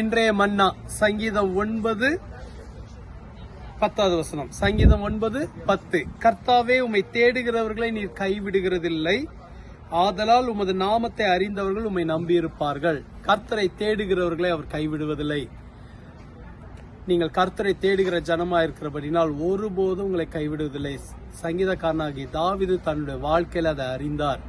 இன்றைய மன்னா சங்கீதம் ஒன்பது பத்தாவது வசனம். சங்கீதம் ஒன்பது பத்து. கர்த்தாவே உம்மை தேடுகிறவர்களை நீர் கைவிடுகிறதில்லை. ஆதலால் உமது நாமத்தை அறிந்தவர்கள் உம்மை நம்பியிருப்பார்கள். கர்த்தரை தேடுகிறவர்களை அவர் கைவிடுவதில்லை. நீங்கள் கர்த்தரை தேடுகிற ஜனமா இருக்கிறபடினால் ஒருபோதும் உங்களை கைவிடுவதில்லை. சங்கீதக்காரனாகி தாவிது தன்னுடைய வாழ்க்கையில் அதை அறிந்தார்.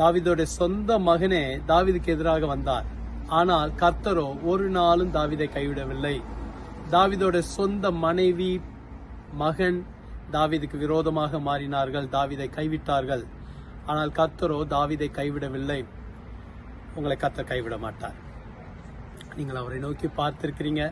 தாவிதோட சொந்த மகனே தாவிதுக்கு எதிராக வந்தார். ஆனால் கர்த்தரோ ஒரு நாளும் தாவிதை கைவிடவில்லை. தாவிதோட சொந்த மனைவி மகன் தாவிதுக்கு விரோதமாக மாறினார்கள். தாவிதை கைவிட்டார்கள். ஆனால் கர்த்தரோ தாவிதை கைவிடவில்லை. உங்களை கர்த்தர் கைவிட மாட்டார். நீங்கள் அவரை நோக்கி பார்த்திருக்கிறீங்க.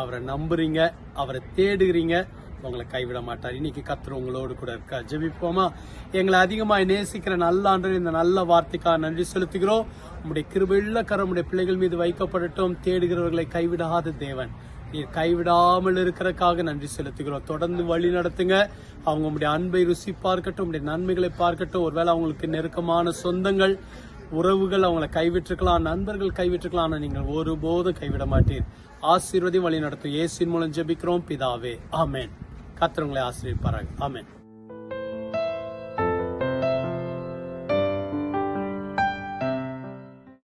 அவரை நம்புறீங்க. அவரை தேடுகிறீங்க. உங்களை கைவிட மாட்டார். இன்னைக்கு கர்த்தர் உங்களோடு கூட இருக்கா ஜெபிப்போமா? எங்களை அதிகமாக நேசிக்கிற நல்ல ஆண்டு இந்த நல்ல வார்த்தைக்காக நன்றி செலுத்துகிறோம். உங்களுடைய கிருபையுள்ள கரம் உடைய பிள்ளைகள் மீது வைக்கப்படட்டும். தேடுகிறவர்களை கைவிடாத தேவன். நீர் கைவிடாமல் இருக்கிறக்காக நன்றி செலுத்துகிறோம். தொடர்ந்து வழி நடத்துங்க. அவங்க உங்களுடைய அன்பை ருசி பார்க்கட்டும் உங்களுடைய நன்மைகளை பார்க்கட்டும். ஒருவேளை அவங்களுக்கு நெருக்கமான சொந்தங்கள் உறவுகள் அவங்களை கைவிட்டிருக்கலாம் நண்பர்கள் கைவிட்டிருக்கலாம் ஆனால் நீங்கள் ஒருபோதும் கைவிட மாட்டீர். ஆசீர்வதி வழி நடத்தும். ஏசின் மூலம் ஜெபிக்கிறோம். பிதாவே ஆமேன். கர்த்தர் உங்களை ஆசீர்வதிப்பாராக ஆமென்